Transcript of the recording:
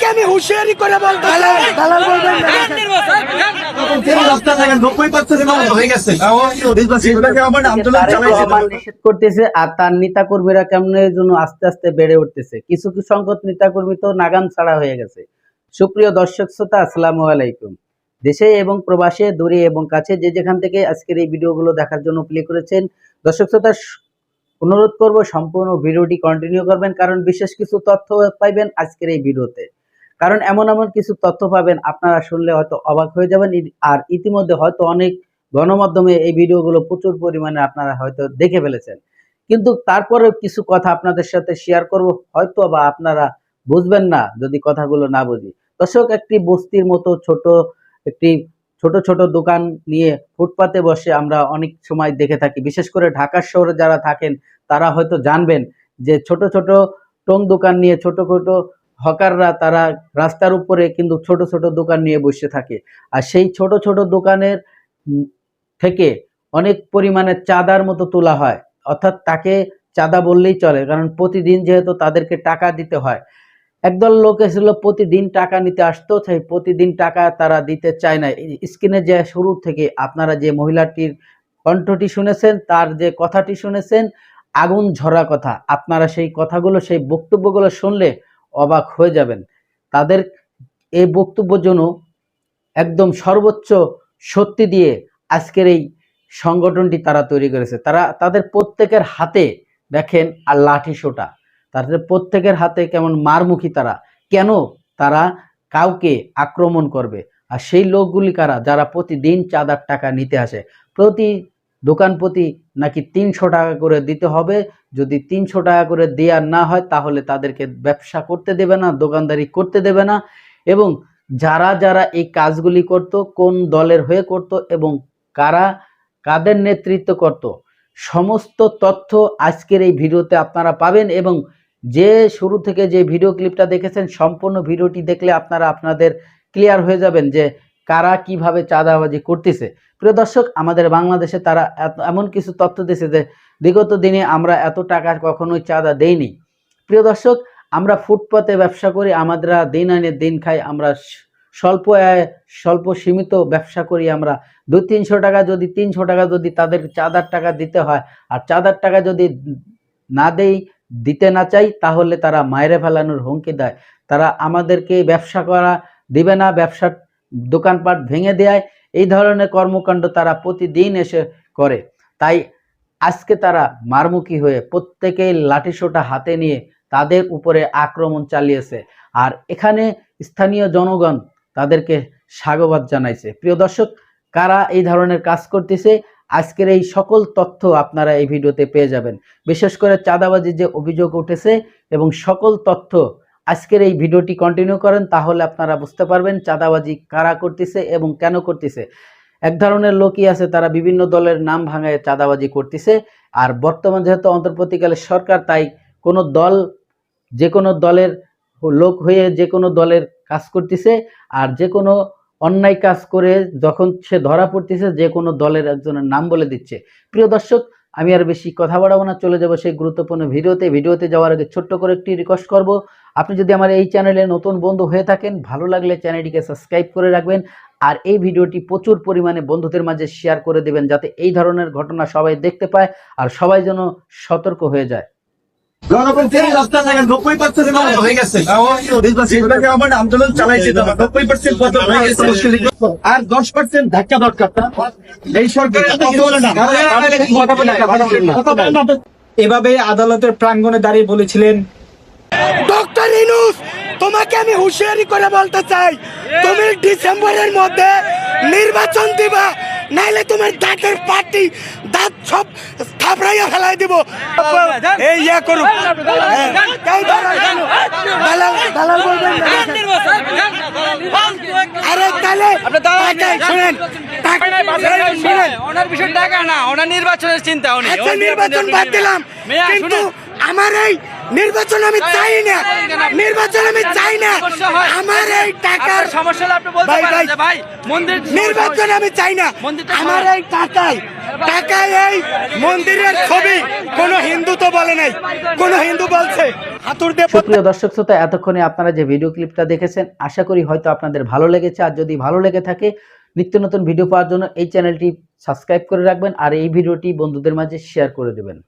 তোমাকে আমি হুঁশিয়ারি করে বলতে দালাল বলবেন না। তারেক রহমান নিষেধ করতেছে আর তার নেতা কর্মীরা কেমন জন্য আস্তে আস্তে বেড়ে উঠতেছে। কিছু কিছু সংকট নেতা কর্মী তো নাগাম ছাড়া হয়ে গেছে। সুপ্রিয় দর্শক শ্রোতা আসসালামু আলাইকুম। দেশে এবং প্রবাসে দূরে এবং কাছে যে যেখান থেকে আজকের এই ভিডিওগুলো দেখার জন্য প্লে করেছেন দর্শক শ্রোতা অনুরোধ করব সম্পূর্ণ ভিডিওটি কন্টিনিউ করবেন কারণ বিশেষ কিছু তথ্য পাইবেন আজকের এই ভিডিওতে। কারণ এমন এমন কিছু তথ্য পাবেন, আপনারা শুনলে হয়তো অবাক হয়ে যাবেন। আর ইতিমধ্যে হয়তো অনেক গণমাধ্যমে এই ভিডিওগুলো প্রচুর পরিমাণে আপনারা হয়তো দেখে ফেলেছেন। কিন্তু তারপরে কিছু কথা আপনাদের সাথে শেয়ার করব, হয়তো বা আপনারা বুঝবেন না যদি কথাগুলো না বুঝি। দর্শক, একটি বস্তির মতো ছোট, একটি ছোট ছোট দোকান নিয়ে ফুটপাতে বসে আমরা অনেক সময় দেখে থাকি। বিশেষ করে ঢাকা শহরে যারা থাকেন, তারা হয়তো জানবেন যে ছোট ছোট টং দোকান নিয়ে ছোট ছোট হকাররা তারা রাস্তার উপরে কিন্তু ছোট ছোট দোকান নিয়ে বসে থাকে। আর সেই ছোট ছোট দোকানের থেকে অনেক পরিমাণে চাঁদার মতো তোলা হয়। অর্থাৎ তাকে চাঁদা বললেই চলে, কারণ প্রতিদিন যেহেতু তাদেরকে টাকা দিতে হয়। একদল লোক এসেছিল, প্রতিদিন টাকা নিতে আসতো, সেই প্রতিদিন টাকা তারা দিতে চায় না। স্ক্রিনে যে শুরু থেকে আপনারা যে মহিলাটির কণ্ঠটি শুনেছেন, তার যে কথাটি শুনেছেন, আগুন ঝরা কথা। আপনারা সেই কথাগুলো, সেই বক্তব্যগুলো শুনলে অবাক হয়ে যাবেন। তাদের এই বক্তব্য জন্য একদম সর্বোচ্চ সত্যি দিয়ে আজকের এই সংগঠনটি তারা তৈরি করেছে। তারা, তাদের প্রত্যেকের হাতে দেখেন আর লাঠি সোটা। তাদের প্রত্যেকের হাতে কেমন মারমুখী তারা। কেন তারা কাউকে আক্রমণ করবে? আর সেই লোকগুলি কারা? যারা প্রতিদিন চাঁদার টাকা নিতে আসে। প্রতি দোকান প্রতি নাকি তিনশো টাকা করে দিতে হবে। যদি তিনশো টাকা করে দেওয়ার না হয়, তাহলে তাদেরকে ব্যবসা করতে দেবে না, দোকানদারি করতে দেবে না। এবং যারা যারা এই কাজগুলি করত, কোন দলের হয়ে করত এবং কারা, কাদের নেতৃত্ব করত, সমস্ত তথ্য আজকের এই ভিডিওতে আপনারা পাবেন এবং যে শুরু থেকে যে ভিডিও ক্লিপটা দেখেছেন, সম্পূর্ণ ভিডিওটি দেখলে আপনারা আপনাদের ক্লিয়ার হয়ে যাবেন যে কারা কীভাবে চাঁদাবাজি করতেছে। প্রিয় দর্শক, আমাদের বাংলাদেশে তারা এমন কিছু তথ্য দিয়েছে যে বিগত দিনে আমরা এত টাকা কখনোই চাঁদা দেইনি। প্রিয় দর্শক, আমরা ফুটপাতে ব্যবসা করি আমরা দিন আনে দিন খাই, আমরা স্বল্প আয় স্বল্প সীমিত ব্যবসা করি আমরা। দু তিনশো টাকা যদি, তিনশো টাকা যদি তাদের চাঁদার টাকা দিতে হয়, আর চাঁদার টাকা যদি না দেই, দিতে না চাই, তাহলে তারা মায়েরে ফেলানোর হুমকি দেয়। তারা আমাদেরকে ব্যবসা করা দিবে না ব্যবসার দোকানপাট ভেঙে দেয়। এই ধরনের কর্মকাণ্ড তারা প্রতিদিন এসে করে। তাই আজকে তারা মারমুখী হয়ে প্রত্যেকেই লাঠিসোঁটা হাতে নিয়ে তাদের উপরে আক্রমণ চালিয়েছে। আর এখানে স্থানীয় জনগণ তাদেরকে স্বাগত জানাইছে। প্রিয় দর্শক, কারা এই ধরনের কাজ করতেছে? আজকের এই সকল তথ্য আপনারা এই ভিডিওতে পেয়ে যাবেন। বিশেষ করে চাঁদাবাজির যে অভিযোগ উঠেছে এবং সকল তথ্য আজকের এই ভিডিওটি কন্টিনিউ করেন, তাহলে আপনারা বুঝতে পারবেন চাঁদাবাজি কারা করতেছে এবং কেন করতেছে। এক ধরনের লোকই আছে, তারা বিভিন্ন দলের নাম ভাঙায় চাঁদাবাজি করতেছে। আর বর্তমান যেহেতু অন্তর্বর্তীকালে সরকার, তাই কোনো দল, যে কোনো দলের লোক হয়ে যে কোনো দলের কাজ করতেছে, আর যে কোনো অন্যায় কাজ করে যখন সে ধরা পড়তেছে, যে কোনো দলের একজনের নাম বলে দিচ্ছে। প্রিয় দর্শক, আমি আর বেশি কথা বাড়াবো না, চলে যাব সেই গুরুত্বপূর্ণ ভিডিওতে। ভিডিওতে যাওয়ার আগে ছোট্ট করে একটি রিকোয়েস্ট করব। আপনি যদি আমার এই চ্যানেলে নতুন বন্ধু হয়ে থাকেন ভালো লাগলে চ্যানেলটিকে সাবস্ক্রাইব করে রাখবেন আর এই ভিডিওটি প্রচুর পরিমাণে বন্ধুদের মাঝে শেয়ার করে দেবেন যাতে এই ধরনের ঘটনা সবাই দেখতে পায় আর সবাই যেন সতর্ক হয়ে যায়। আর দশ পার্সেন্ট ধাক্কা দরকার এই সরকার। এভাবে আদালতের প্রাঙ্গণে দাঁড়িয়ে বলেছিলেন তোমাকে আমি হুঁশিয়ারি করে বলতে চাই তুমি ডিসেম্বরের মধ্যে নির্বাচন দিবা নাইলে তোমার দাঁতের পার্টি দাঁত সব থাপড়াইয়া ফেলাই দিব। এই ইয়া করুক হ্যাঁ, দালাল বলবেন। আরে তাহলে শুনেন। শুনেন। ওনার বিষয় টাকা না ওনার নির্বাচনের চিন্তা উনি। আচ্ছা নির্বাচন বাদ দিলাম। কিন্তু আমার এই নির্বাচন আমি চাই না। নির্বাচন আমি চাই না। আমার এই টাকার সমস্যা আপনি বলতে পারেন ভাই। মন্দির নির্বাচন আমি চাই না। আমার এই টাকায় টাকায় এই মন্দিরের ছবি। কোন হিন্দু তো বলে নাই। কোন হিন্দু বলছে সুপ্রিয় দর্শক শ্রোতা এতক্ষণে আপনারা যে ভিডিও ক্লিপটা দেখেছেন আশা করি হয়তো আপনাদের ভালো লেগেছে। আর যদি ভালো লেগে থাকে নিত্য নতুন ভিডিও পাওয়ার জন্য এই চ্যানেলটি সাবস্ক্রাইব করে রাখবেন। আর এই ভিডিওটি বন্ধুদের মাঝে শেয়ার করে দেবেন।